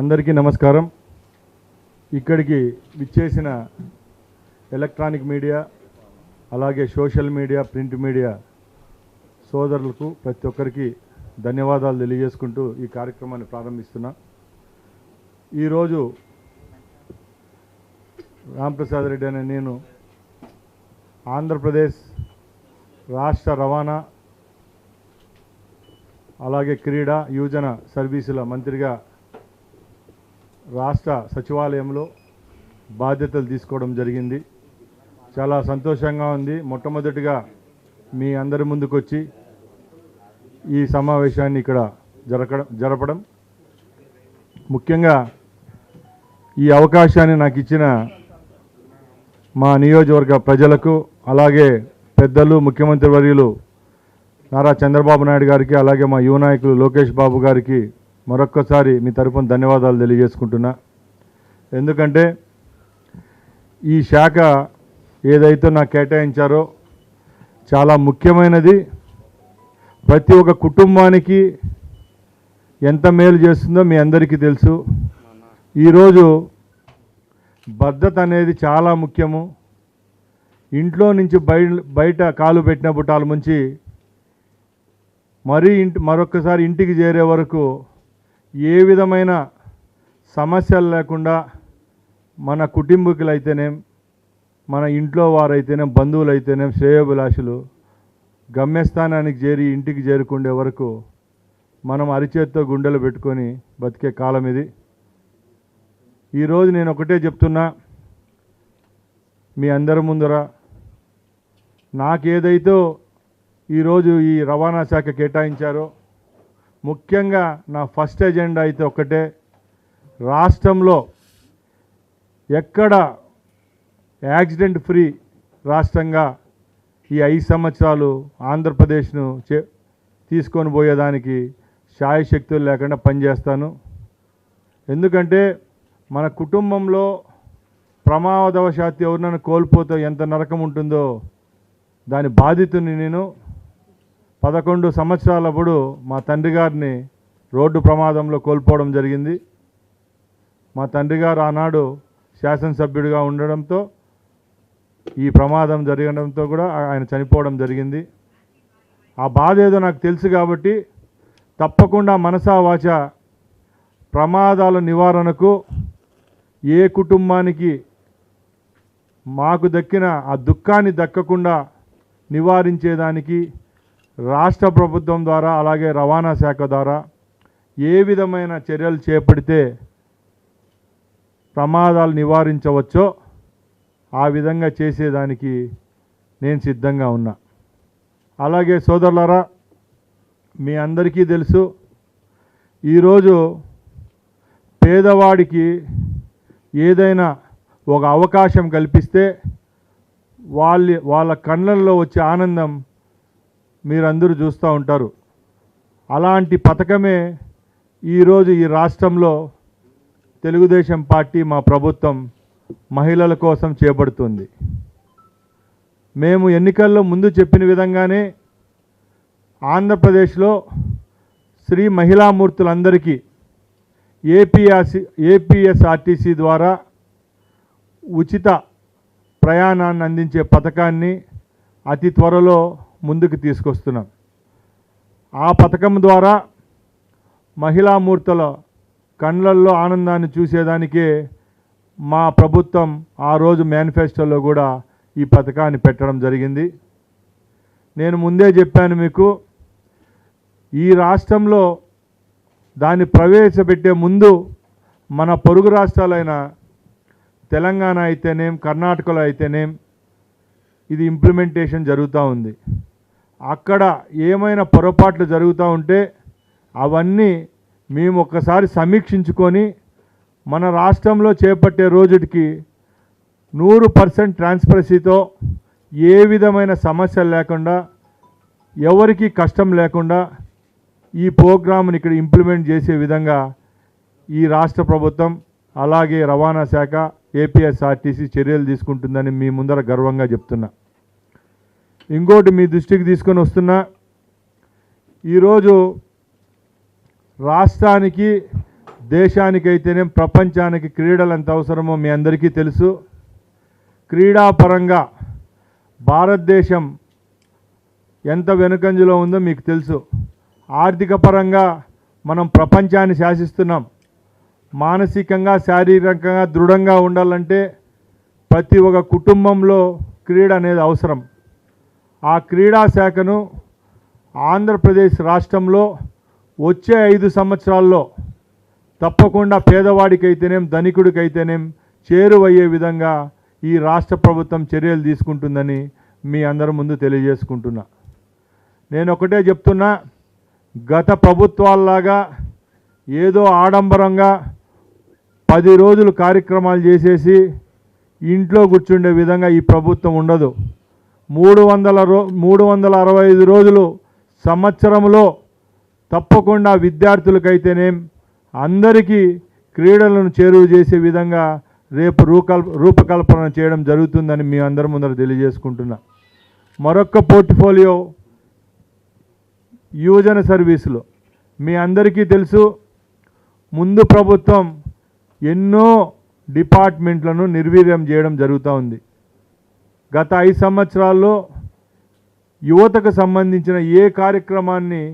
అందరికీ నమస్కారం. ఇక్కడికి విచ్చేసిన ఎలక్ట్రానిక్ మీడియా అలాగే సోషల్ మీడియా ప్రింట్ మీడియా సోదరులకు ప్రతి ఒక్కరికి ధన్యవాదాలు తెలియజేసుకుంటూ ఈ కార్యక్రమాన్ని ప్రారంభిస్తున్నా. ఈరోజు రాంప్రసాద్ రెడ్డి అనే నేను ఆంధ్రప్రదేశ్ రాష్ట్ర రవాణా అలాగే క్రీడా యువజన సర్వీసుల మంత్రిగా రాష్ట్ర సచివాలయంలో బాధ్యతలు తీసుకోవడం జరిగింది. చాలా సంతోషంగా ఉంది. మొట్టమొదటిగా మీ అందరి ముందుకు వచ్చి ఈ సమావేశాన్ని ఇక్కడ జరగడం జరపడం. ముఖ్యంగా ఈ అవకాశాన్ని నాకు ఇచ్చిన మా నియోజకవర్గ ప్రజలకు అలాగే పెద్దలు ముఖ్యమంత్రి వర్యులు నారా చంద్రబాబు నాయుడు గారికి అలాగే మా యువ నాయకులు లోకేష్ బాబు గారికి మరొక్కసారి మీ తరపున ధన్యవాదాలు తెలియజేసుకుంటున్నా. ఎందుకంటే ఈ శాఖ ఏదైతే నాకు కేటాయించారో చాలా ముఖ్యమైనది. ప్రతి ఒక్క కుటుంబానికి ఎంత మేలు చేస్తుందో మీ అందరికీ తెలుసు. ఈరోజు భద్రత అనేది చాలా ముఖ్యము. ఇంట్లో నుంచి బయట బయట కాలు పెట్టిన పుట్టాల నుంచి మరీ ఇంటి మరొకసారి ఇంటికి చేరే వరకు ఏ విధమైన సమస్యలు లేకుండా మన కుటుంబీకులైతేనేం మన ఇంట్లో వారైతేనేం బంధువులైతేనేం శ్రేయోభిలాషులు గమ్యస్థానానికి చేరి ఇంటికి చేరుకుండే వరకు మనం అరిచేత్తో గుండెలు పెట్టుకొని బతికే కాలం ఇది. ఈరోజు నేను ఒకటే చెప్తున్నా మీ అందరి ముందర నాకేదైతే ఈరోజు ఈ రవాణా శాఖ కేటాయించారో ముఖ్యంగా నా ఫస్ట్ ఎజెండా అయితే ఒకటే రాష్ట్రంలో ఎక్కడ యాక్సిడెంట్ ఫ్రీ రాష్ట్రంగా ఈ ఐదు సంవత్సరాలు ఆంధ్రప్రదేశ్ను చే తీసుకొని పోయేదానికి శాయశక్తులు లేకుండా పనిచేస్తాను. ఎందుకంటే మన కుటుంబంలో ప్రమాదవశాత్తు ఎవరినైనా కోల్పోతే ఎంత నరకం ఉంటుందో దాని బాధితుని నేను పదకొండు సంవత్సరాలప్పుడు మా తండ్రి గారిని రోడ్డు ప్రమాదంలో కోల్పోవడం జరిగింది. మా తండ్రి గారు ఆనాడు శాసనసభ్యుడిగా ఉండడంతో ఈ ప్రమాదం జరగడంతో కూడా ఆయన చనిపోవడం జరిగింది. ఆ బాధ ఏదో నాకు తెలుసు కాబట్టి తప్పకుండా మనసా వాచ ప్రమాదాల నివారణకు ఏ కుటుంబానికి మాకు దక్కిన ఆ దుఃఖాన్ని దక్కకుండా నివారించేదానికి రాష్ట్ర ప్రభుత్వం ద్వారా అలాగే రవాణా శాఖ ద్వారా ఏ విధమైన చర్యలు చేపడితే ప్రమాదాలు నివారించవచ్చో ఆ విధంగా చేసేదానికి నేను సిద్ధంగా ఉన్నా. అలాగే సోదరులరా మీ అందరికీ తెలుసు ఈరోజు పేదవాడికి ఏదైనా ఒక అవకాశం కల్పిస్తే వాళ్ళ వాళ్ళ కళ్ళల్లో వచ్చే ఆనందం మీరందరూ చూస్తూ ఉంటారు. అలాంటి పథకమే ఈరోజు ఈ రాష్ట్రంలో తెలుగుదేశం పార్టీ మా ప్రభుత్వం మహిళల కోసం చేపడుతుంది. మేము ఎన్నికల్లో ముందు చెప్పిన విధంగానే ఆంధ్రప్రదేశ్లో శ్రీ మహిళామూర్తులందరికీ ఏపీఆర్సి ఏపీఎస్ఆర్టీసీ ద్వారా ఉచిత ప్రయాణాన్ని అందించే పథకాన్ని అతి త్వరలో ముందుకు తీసుకొస్తున్నాం. ఆ పథకం ద్వారా మహిళామూర్తుల కళ్ళల్లో ఆనందాన్ని చూసేదానికే మా ప్రభుత్వం ఆ రోజు మేనిఫెస్టోలో కూడా ఈ పథకాన్ని పెట్టడం జరిగింది. నేను ముందే చెప్పాను మీకు ఈ రాష్ట్రంలో దాన్ని ప్రవేశపెట్టే ముందు మన పొరుగు రాష్ట్రాలైన తెలంగాణ అయితేనేం కర్ణాటకలో అయితేనేం ఇది ఇంప్లిమెంటేషన్ జరుగుతూ ఉంది. అక్కడ ఏమైనా పొరపాట్లు జరుగుతూ ఉంటే అవన్నీ మేము ఒక్కసారి సమీక్షించుకొని మన రాష్ట్రంలో చేపట్టే రోజుకి నూరు పర్సెంట్ ట్రాన్స్పరసీతో ఏ విధమైన సమస్యలు లేకుండా ఎవరికి కష్టం లేకుండా ఈ ప్రోగ్రామ్ని ఇక్కడ ఇంప్లిమెంట్ చేసే విధంగా ఈ రాష్ట్ర ప్రభుత్వం అలాగే రవాణా శాఖ ఏపీఎస్ఆర్టీసీ చర్యలు తీసుకుంటుందని మీ ముందర గర్వంగా చెప్తున్నా. ఇంకోటి మీ దృష్టికి తీసుకొని వస్తున్నా ఈరోజు రాష్ట్రానికి దేశానికైతేనే ప్రపంచానికి క్రీడలు ఎంత అవసరమో మీ అందరికీ తెలుసు. క్రీడాపరంగా భారతదేశం ఎంత వెనుకంజలో ఉందో మీకు తెలుసు. ఆర్థిక పరంగా మనం ప్రపంచాన్ని శాసిస్తున్నాం. మానసికంగా శారీరకంగా దృఢంగా ఉండాలంటే ప్రతి ఒక్క కుటుంబంలో క్రీడ అనేది అవసరం. ఆ క్రీడా శాఖను ఆంధ్రప్రదేశ్ రాష్ట్రంలో వచ్చే ఐదు సంవత్సరాల్లో తప్పకుండా పేదవాడికైతేనేం ధనికుడికైతేనేం చేరువయ్యే విధంగా ఈ రాష్ట్ర ప్రభుత్వం చర్యలు తీసుకుంటుందని మీ అందరి ముందు తెలియజేసుకుంటున్నా. నేను ఒకటే చెప్తున్నా గత ప్రభుత్వాల్లాగా ఏదో ఆడంబరంగా పది రోజులు కార్యక్రమాలు చేసేసి ఇంట్లో కూర్చుండే విధంగా ఈ ప్రభుత్వం ఉండదు. మూడు వందల రో మూడు వందల అరవై ఐదు రోజులు సంవత్సరంలో తప్పకుండా విద్యార్థులకైతేనేం అందరికీ క్రీడలను చేరువ చేసే విధంగా రేపు రూకల్ రూపకల్పన చేయడం జరుగుతుందని మీ అందరి ముందర తెలియజేసుకుంటున్నా. మరొక పోర్ట్ఫోలియో యువజన సర్వీసులు. మీ అందరికీ తెలుసు ముందు ప్రభుత్వం ఎన్నో డిపార్ట్మెంట్లను నిర్వీర్యం చేయడం జరుగుతూ ఉంది. గత ఐదు సంవత్సరాల్లో యువతకు సంబంధించిన ఏ కార్యక్రమాన్ని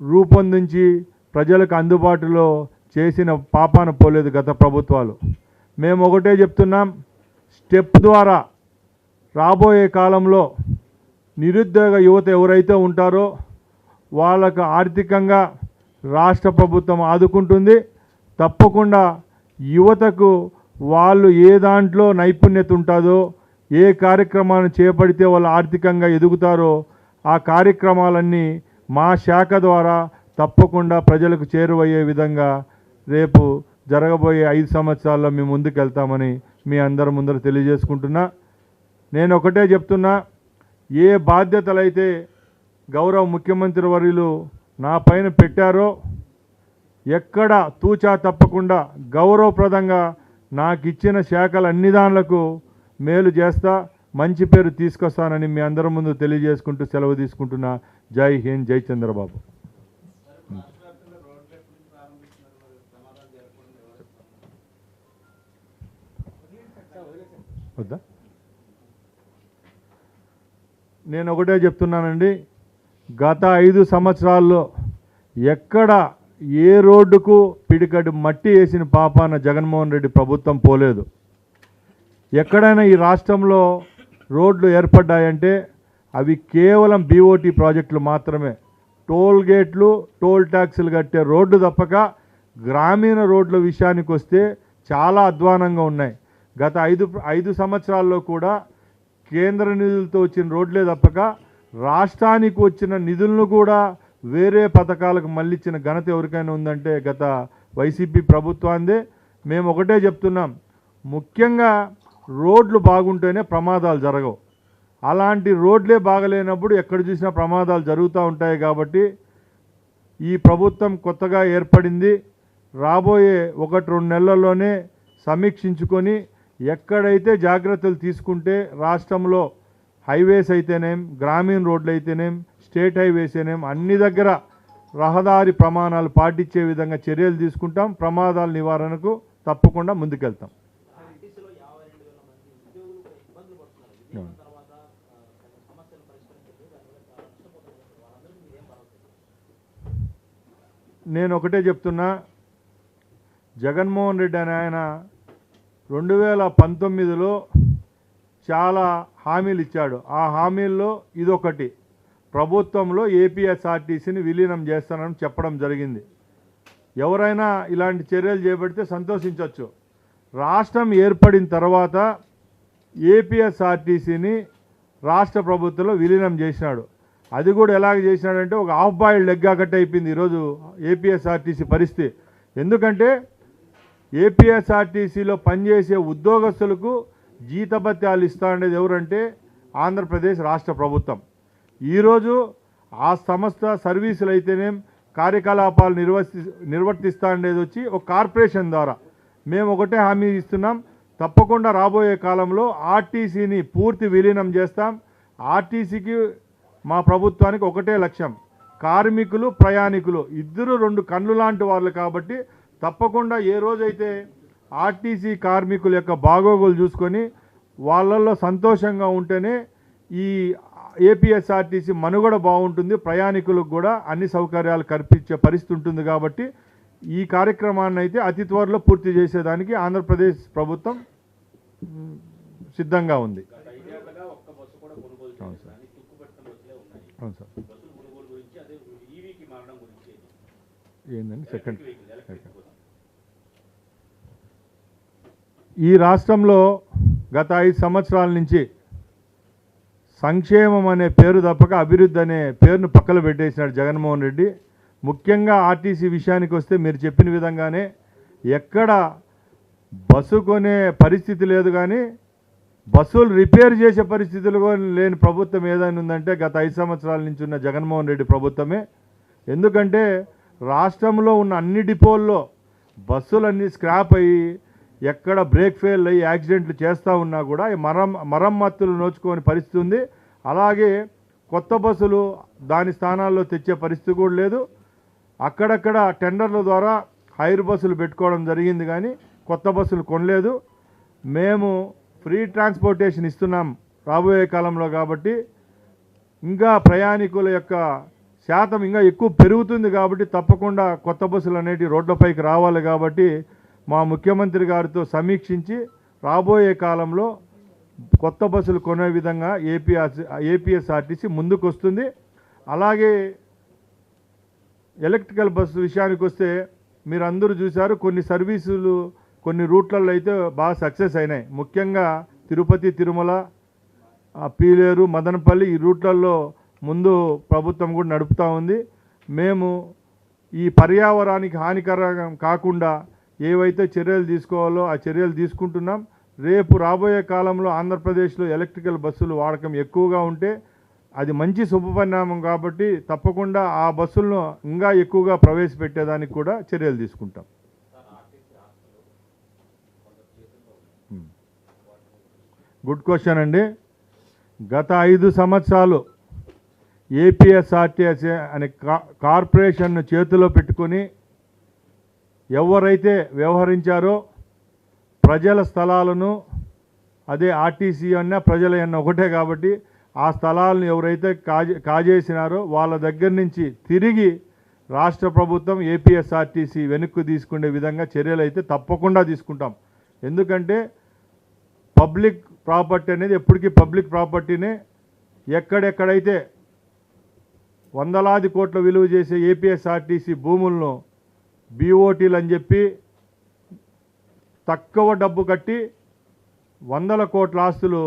రూపొందించి ప్రజలకు అందుబాటులో చేసిన పాపాన పోలేదు గత ప్రభుత్వాలు. మేము ఒకటే చెప్తున్నాం స్టెప్ ద్వారా రాబోయే కాలంలో నిరుద్యోగ యువత ఎవరైతే ఉంటారో వాళ్ళకు ఆర్థికంగా రాష్ట్ర ప్రభుత్వం ఆదుకుంటుంది. తప్పకుండా యువతకు వాళ్ళు ఏ దాంట్లో నైపుణ్యత ఉంటుందో ఏ కార్యక్రమాన్ని చేపడితే వాళ్ళు ఆర్థికంగా ఎదుగుతారో ఆ కార్యక్రమాలన్నీ మా శాఖ ద్వారా తప్పకుండా ప్రజలకు చేరువయ్యే విధంగా రేపు జరగబోయే ఐదు సంవత్సరాల్లో మేము ముందుకు వెళ్తామని మీ అందరి ముందర తెలియజేసుకుంటున్నా. నేను ఒకటే చెప్తున్నా ఏ బాధ్యతలైతే గౌరవ ముఖ్యమంత్రి వర్యులు నా పైన పెట్టారో ఎక్కడ తూచా తప్పకుండా గౌరవప్రదంగా నాకు ఇచ్చిన శాఖల అన్ని దానిలకు మేలు చేస్తా మంచి పేరు తీసుకొస్తానని మీ అందరి ముందు తెలియజేసుకుంటూ సెలవు తీసుకుంటున్నా. జై హింద్ జై చంద్రబాబు. వద్దా? నేను ఒకటే చెప్తున్నానండి గత ఐదు సంవత్సరాల్లో ఎక్కడ ఏ రోడ్డుకు పిడికడు మట్టి వేసిన పాపాన జగన్మోహన్ రెడ్డి ప్రభుత్వం పోలేదు. ఎక్కడైనా ఈ రాష్ట్రంలో రోడ్లు ఏర్పడ్డాయంటే అవి కేవలం బీఓటీ ప్రాజెక్టులు మాత్రమే. టోల్ గేట్లు టోల్ ట్యాక్సులు కట్టే రోడ్లు తప్పక గ్రామీణ రోడ్ల విషయానికి వస్తే చాలా అధ్వానంగా ఉన్నాయి. గత ఐదు ఐదు సంవత్సరాల్లో కూడా కేంద్ర నిధులతో వచ్చిన రోడ్లే తప్పక రాష్ట్రానికి వచ్చిన నిధులను కూడా వేరే పథకాలకు మళ్ళిచ్చిన ఘనత ఎవరికైనా ఉందంటే గత వైసీపీ ప్రభుత్వాందే మేము ఒకటే చెప్తున్నాం. ముఖ్యంగా రోడ్లు బాగుంటేనే ప్రమాదాలు జరగవు. అలాంటి రోడ్లే బాగలేనప్పుడు ఎక్కడ చూసినా ప్రమాదాలు జరుగుతూ ఉంటాయి కాబట్టి ఈ ప్రభుత్వం కొత్తగా ఏర్పడింది. రాబోయే ఒకటి రెండు నెలల్లోనే సమీక్షించుకొని ఎక్కడైతే జాగ్రత్తలు తీసుకుంటే రాష్ట్రంలో హైవేస్ అయితేనేం గ్రామీణ రోడ్లు అయితేనేం స్టేట్ హైవేస్ అయితేనేం అన్ని దగ్గర రహదారి ప్రమాణాలు పాటించే విధంగా చర్యలు తీసుకుంటాం. ప్రమాదాల నివారణకు తప్పకుండా ముందుకెళ్తాం ఆర్టీసీలో యాభై రెండు వేల మంది ఉద్యోగులు కూడా ఇబ్బందులు పడుతున్నారు విలీనం అవును. తర్వాత ఆ, కొన్ని సమస్యలు పరిష్కరించలేదు దానివల్ల చాలా నష్టపోతున్నారు వాళ్ళందరికీ మీరేం భరోసా ఇస్తారు? నేను ఒకటే చెప్తున్నా జగన్మోహన్ రెడ్డి అని ఆయన రెండు వేల పంతొమ్మిదిలో చాలా హామీలు ఇచ్చాడు. ఆ హామీల్లో ఇదొకటి. ప్రభుత్వంలో ఏపీఎస్ఆర్టీసీని విలీనం చేస్తానని చెప్పడం జరిగింది. ఎవరైనా ఇలాంటి చర్యలు చేపడితే సంతోషించవచ్చు రాష్ట్రం ఏర్పడిన తర్వాత ఏపీఎస్ఆర్టీసీని రాష్ట్ర ప్రభుత్వంలో విలీనం చేసినాడు. అది కూడా ఎలాగ చేసినాడంటే ఒక హాఫ్ బాయిల్డ్ ఎగ్గా కట్ అయిపోయింది ఈరోజు ఏపీఎస్ఆర్టీసీ పరిస్థితి. ఎందుకంటే ఏపీఎస్ఆర్టీసీలో పనిచేసే ఉద్యోగస్తులకు జీతభత్యాలు ఇస్తా ఉండేది ఎవరంటే ఆంధ్రప్రదేశ్ రాష్ట్ర ప్రభుత్వం. ఈరోజు ఆ సంస్థ సర్వీసులు అయితేనేం కార్యకలాపాలు నిర్వర్తి నిర్వర్తిస్తా ఉండేది వచ్చి ఒక కార్పొరేషన్ ద్వారా. మేము ఒకటే హామీ ఇస్తున్నాం తప్పకుండా రాబోయే కాలంలో ఆర్టీసీని పూర్తి విలీనం చేస్తాం. ఆర్టీసీకి మా ప్రభుత్వానికి ఒకటే లక్ష్యం. కార్మికులు ప్రయాణికులు ఇద్దరు రెండు కళ్ళు లాంటి వాళ్ళు కాబట్టి తప్పకుండా ఏ రోజైతే ఆర్టీసీ కార్మికుల యొక్క బాగోగులు చూసుకొని వాళ్ళల్లో సంతోషంగా ఉంటేనే ఈ ఏపీఎస్ఆర్టీసీ మనుగడ బాగుంటుంది. ప్రయాణికులకు కూడా అన్ని సౌకర్యాలు కల్పించే పరిస్థితి ఉంటుంది కాబట్టి ఈ కార్యక్రమాన్ని అయితే అతి త్వరలో పూర్తి చేసేదానికి ఆంధ్రప్రదేశ్ ప్రభుత్వం సిద్ధంగా ఉంది గత ఐదేళ్ళుగా ఒక్క బస్సు కూడా కొనుగోలు అవును చేయలేదు కానీ తుక్కు పెట్టుకుని బస్సులే ఉన్నాయి అవును సార్. ఏంటండి సెకండ్ ఈ రాష్ట్రంలో గత ఐదు సంవత్సరాల నుంచి సంక్షేమం అనే పేరు తప్పక అభివృద్ధి అనే పేరును పక్కన పెట్టేసినాడు జగన్మోహన్ రెడ్డి. ముఖ్యంగా ఆర్టీసీ విషయానికి వస్తే మీరు చెప్పిన విధంగానే ఎక్కడ బస్సు కొనే పరిస్థితి లేదు కానీ బస్సులు రిపేర్ చేసే పరిస్థితులు లేని ప్రభుత్వం ఏదైనా ఉందంటే గత ఐదు సంవత్సరాల నుంచి ఉన్న జగన్మోహన్ రెడ్డి ప్రభుత్వమే. ఎందుకంటే రాష్ట్రంలో ఉన్న అన్ని డిపోల్లో బస్సులన్నీ స్క్రాప్ అయ్యి ఎక్కడ బ్రేక్ ఫెయిల్ అయ్యి యాక్సిడెంట్లు చేస్తూ ఉన్నా కూడా మరం మరమ్మత్తులు నోచుకోని పరిస్థితి ఉంది. అలాగే కొత్త బస్సులు దాని స్థానాల్లో తెచ్చే పరిస్థితి కూడా లేదు. అక్కడక్కడ టెండర్ల ద్వారా హైర్ బస్సులు పెట్టుకోవడం జరిగింది కానీ కొత్త బస్సులు కొనలేదు. మేము ఫ్రీ ట్రాన్స్పోర్టేషన్ ఇస్తున్నాం రాబోయే కాలంలో కాబట్టి ఇంకా ప్రయాణికుల యొక్క శాతం ఇంకా ఎక్కువ పెరుగుతుంది కాబట్టి తప్పకుండా కొత్త బస్సులు అనేటివి రోడ్లపైకి రావాలి కాబట్టి మా ముఖ్యమంత్రి గారితో సమీక్షించి రాబోయే కాలంలో కొత్త బస్సులు కొనే విధంగా ఏపీఆర్ ఏపీఎస్ఆర్టీసీ ముందుకు వస్తుంది. అలాగే ఎలక్ట్రికల్ బస్సు విషయానికి వస్తే మీరు అందరూ చూశారు కొన్ని సర్వీసులు కొన్ని రూట్లలో అయితే బాగా సక్సెస్ అయినాయి. ముఖ్యంగా తిరుపతి తిరుమల పీలేరు మదనపల్లి ఈ రూట్లలో ముందు ప్రభుత్వం కూడా నడుపుతూ ఉంది. మేము ఈ పర్యావరణానికి హానికరం కాకుండా ఏవైతే చర్యలు తీసుకోవాలో ఆ చర్యలు తీసుకుంటున్నాం. రేపు రాబోయే కాలంలో ఆంధ్రప్రదేశ్లో ఎలక్ట్రికల్ బస్సులు వాడకం ఎక్కువగా ఉంటే అది మంచి శుభపరిణామం కాబట్టి తప్పకుండా ఆ బస్సులను ఇంకా ఎక్కువగా ప్రవేశపెట్టేదానికి కూడా చర్యలు తీసుకుంటాం. గుడ్ క్వశ్చన్ అండి. గత ఐదు సంవత్సరాలు ఏపీఎస్ఆర్టీఎస్ అనే కా- కార్పొరేషన్ను చేతిలో పెట్టుకొని ఎవరైతే వ్యవహరించారో ప్రజల స్థలాలను అదే ఆర్టీసీ అన్న ప్రజల అన్న ఒకటే కాబట్టి ఆ స్థలాలను ఎవరైతే కాజే కాజేసినారో వాళ్ళ దగ్గర నుంచి తిరిగి రాష్ట్ర ప్రభుత్వం ఏపీఎస్ఆర్టీసీ వెనక్కు తీసుకునే విధంగా చర్యలు అయితే తప్పకుండా తీసుకుంటాం. ఎందుకంటే పబ్లిక్ ప్రాపర్టీ అనేది ఎప్పటికీ పబ్లిక్ ప్రాపర్టీనే ఎక్కడెక్కడైతే వందలాది కోట్ల విలువ చేసే ఏపీఎస్ఆర్టీసీ భూములను బీఓటీలు అని చెప్పి తక్కువ డబ్బు కట్టి వందల కోట్ల ఆస్తులు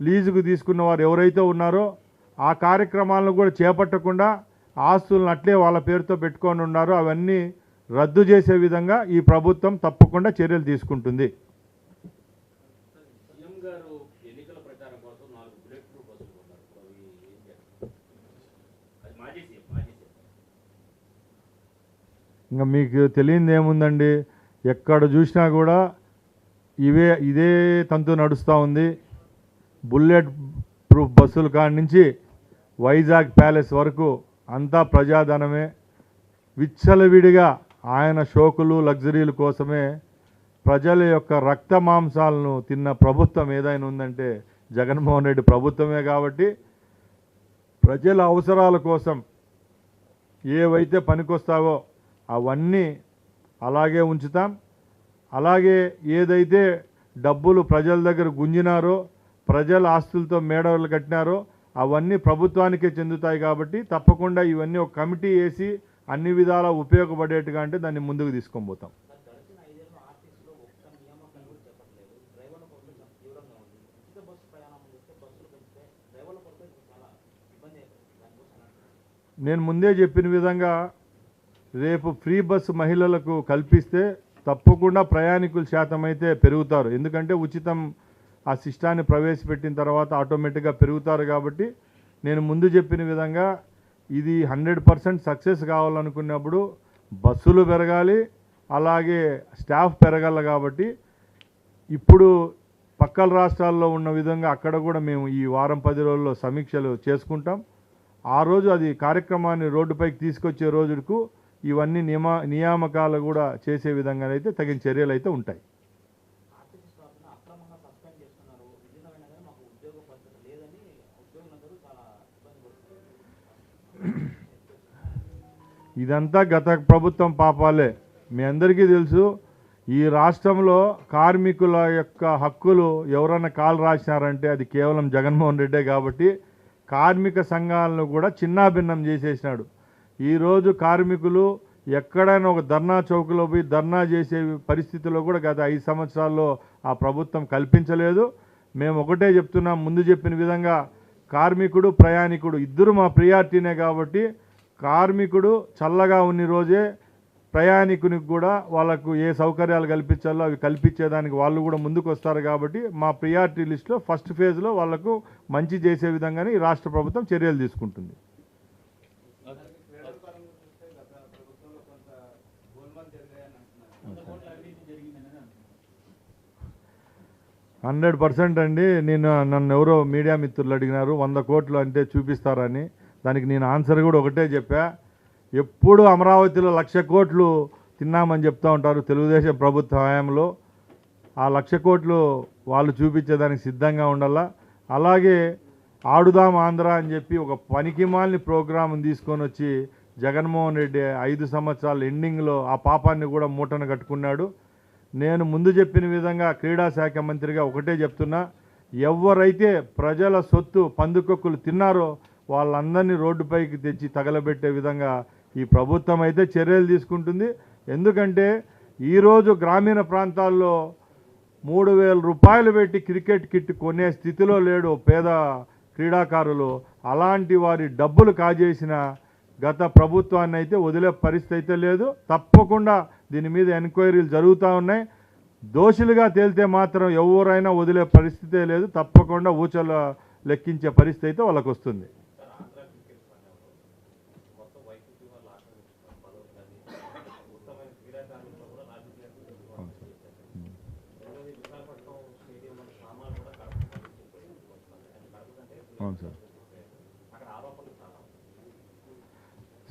లీజుకు తీసుకున్న వారు ఎవరైతే ఉన్నారో ఆ కార్యక్రమాలను కూడా చేపట్టకుండా ఆస్తులను అట్లే వాళ్ళ పేరుతో పెట్టుకొని ఉన్నారో. అవన్నీ రద్దు చేసే విధంగా ఈ ప్రభుత్వం తప్పకుండా చర్యలు తీసుకుంటుంది సీఎం గారు ఎన్నికల ప్రచారం కోసం నాలుగు బుల్లెట్ ప్రూఫ్ బస్సులు కొన్నారు ఇప్పుడు అవి ఏం చేస్తారు అది మాజీ సీఎం మాజీ సీఎం ఇంకా మీకు తెలియంది ఏముందండి? ఎక్కడ చూసినా కూడా ఇవే ఇదే తంతు నడుస్తూ ఉంది. బుల్లెట్ ప్రూఫ్ బస్సుల కాడి నుంచి వైజాగ్ ప్యాలెస్ వరకు అంతా ప్రజాధనమే. విచ్చలవిడిగా ఆయన షోకులు లగ్జరీల కోసమే ప్రజల యొక్క రక్త మాంసాలను తిన్న ప్రభుత్వం ఏదైనా ఉందంటే జగన్మోహన్ రెడ్డి ప్రభుత్వమే కాబట్టి ప్రజల అవసరాల కోసం ఏవైతే పనికొస్తావో అవన్నీ అలాగే ఉంచుతాం. అలాగే ఏదైతే డబ్బులు ప్రజల దగ్గర గుంజినారో ప్రజల ఆస్తులతో మేడలు కట్టినారో అవన్నీ ప్రభుత్వానికే చెందుతాయి కాబట్టి తప్పకుండా ఇవన్నీ ఒక కమిటీ వేసి అన్ని విధాలా ఉపయోగపడేట్టుగా అంటే దాన్ని ముందుకు తీసుకొని పోతాం. నేను ముందే చెప్పిన విధంగా రేపు ఫ్రీ బస్సు మహిళలకు కల్పిస్తే తప్పకుండా ప్రయాణికుల శాతం అయితే పెరుగుతారు. ఎందుకంటే ఉచితం ఆ సిస్టాన్ని ప్రవేశపెట్టిన తర్వాత ఆటోమేటిక్గా పెరుగుతారు కాబట్టి నేను ముందు చెప్పిన విధంగా ఇది హండ్రెడ్ పర్సెంట్ సక్సెస్ కావాలనుకున్నప్పుడు బస్సులు పెరగాలి అలాగే స్టాఫ్ పెరగాలి కాబట్టి ఇప్పుడు పక్కల రాష్ట్రాల్లో ఉన్న విధంగా అక్కడ కూడా మేము ఈ వారం పది రోజుల్లో సమీక్షలు చేసుకుంటాం. ఆ రోజు అది కార్యక్రమాన్ని రోడ్డుపైకి తీసుకొచ్చే రోజుకు ఇవన్నీ నియమా నియామకాలు కూడా చేసే విధంగా అయితే తగిన చర్యలు అయితే ఉంటాయి. ఇదంతా గత ప్రభుత్వం పాపాలే. మీ అందరికీ తెలుసు ఈ రాష్ట్రంలో కార్మికుల యొక్క హక్కులు ఎవరైనా కాలు రాసినారంటే అది కేవలం జగన్మోహన్ రెడ్డే కాబట్టి కార్మిక సంఘాలను కూడా చిన్నాభిన్నం చేసేసినాడు. ఈరోజు కార్మికులు ఎక్కడైనా ఒక ధర్నా చౌక్లో పోయి ధర్నా చేసే పరిస్థితిలో కూడా గత ఐదు సంవత్సరాల్లో ఆ ప్రభుత్వం కల్పించలేదు. మేము ఒకటే చెప్తున్నాం ముందు చెప్పిన విధంగా కార్మికుడు ప్రయాణికుడు ఇద్దరు మా ప్రియారిటీనే కాబట్టి కార్మికుడు చల్లగా ఉన్న రోజే ప్రయాణికునికి కూడా వాళ్ళకు ఏ సౌకర్యాలు కల్పించాలో అవి కల్పించేదానికి వాళ్ళు కూడా ముందుకు వస్తారు కాబట్టి మా ప్రియారిటీ లిస్ట్లో ఫస్ట్ ఫేజ్లో వాళ్ళకు మంచి చేసే విధంగానే ఈ రాష్ట్ర ప్రభుత్వం చర్యలు తీసుకుంటుంది. హండ్రెడ్ పర్సెంట్ అండి. నేను నన్ను ఎవరో మీడియా మిత్రులు అడిగినారు వంద కోట్లు అంటే చూపిస్తారని. దానికి నేను ఆన్సర్ కూడా ఒకటే చెప్పా. ఎప్పుడు అమరావతిలో లక్ష కోట్లు తిన్నామని చెప్తూ ఉంటారు తెలుగుదేశం ప్రభుత్వ హయాంలో. ఆ లక్ష కోట్లు వాళ్ళు చూపించేదానికి సిద్ధంగా ఉండాలా. అలాగే ఆడుదాం ఆంధ్ర అని చెప్పి ఒక పనికిమాలిని ప్రోగ్రాం తీసుకొని వచ్చి జగన్మోహన్ రెడ్డి ఐదు సంవత్సరాల ఎండింగ్లో ఆ పాపాన్ని కూడా మూటను కట్టుకున్నాడు. నేను ముందు చెప్పిన విధంగా క్రీడా శాఖ మంత్రిగా ఒకటే చెప్తున్నా ఎవరైతే ప్రజల సొత్తు పందుకొక్కులు తిన్నారో వాళ్ళందరినీ రోడ్డుపైకి తెచ్చి తగలబెట్టే విధంగా ఈ ప్రభుత్వం అయితే చర్యలు తీసుకుంటుంది. ఎందుకంటే ఈరోజు గ్రామీణ ప్రాంతాల్లో మూడు వేల రూపాయలు పెట్టి క్రికెట్ కిట్ కొనే స్థితిలో లేడు పేద క్రీడాకారులు. అలాంటి వారి డబ్బులు కాజేసిన గత ప్రభుత్వాన్ని అయితే వదిలే పరిస్థితి అయితే లేదు. తప్పకుండా దీని మీద ఎంక్వైరీలు జరుగుతూ ఉన్నాయి. దోషులుగా తేలితే మాత్రం ఎవరైనా వదిలే పరిస్థితే లేదు. తప్పకుండా ఊచలు లెక్కించే పరిస్థితి అయితే వాళ్ళకు వస్తుంది అవును సార్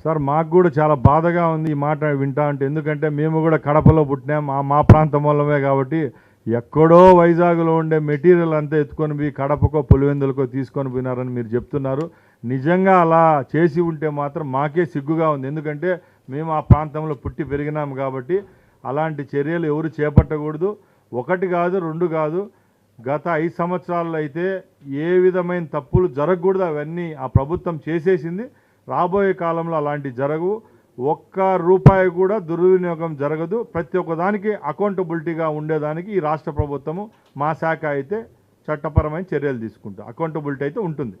సార్ మాకు కూడా చాలా బాధగా ఉంది ఈ మాట వింటా అంటే. ఎందుకంటే మేము కూడా కడపలో పుట్టినాం మా మా ప్రాంతం వల్లమే కాబట్టి ఎక్కడో వైజాగ్లో ఉండే మెటీరియల్ అంతా ఎత్తుకొని పోయి కడపకో పులివెందులకో తీసుకొని పోయినారని మీరు చెప్తున్నారు. నిజంగా అలా చేసి ఉంటే మాత్రం మాకే సిగ్గుగా ఉంది. ఎందుకంటే మేము ఆ ప్రాంతంలో పుట్టి పెరిగినాం కాబట్టి అలాంటి చర్యలు ఎవరు చేపట్టకూడదు. ఒకటి కాదు రెండు కాదు. గత ఐదు సంవత్సరాల్లో అయితే ఏ విధమైన తప్పులు జరగకూడదు. అవన్నీ ఆ ప్రభుత్వం చేసేసింది. రాబోయే కాలంలో అలాంటివి జరగవు. ఒక్క రూపాయి కూడా దుర్వినియోగం జరగదు. ప్రతి ఒక్కదానికి అకౌంటబిలిటీగా ఉండేదానికి ఈ రాష్ట్ర ప్రభుత్వము మా శాఖ అయితే చట్టపరమైన చర్యలు తీసుకుంటాం అకౌంటబిలిటీ అయితే ఉంటుంది.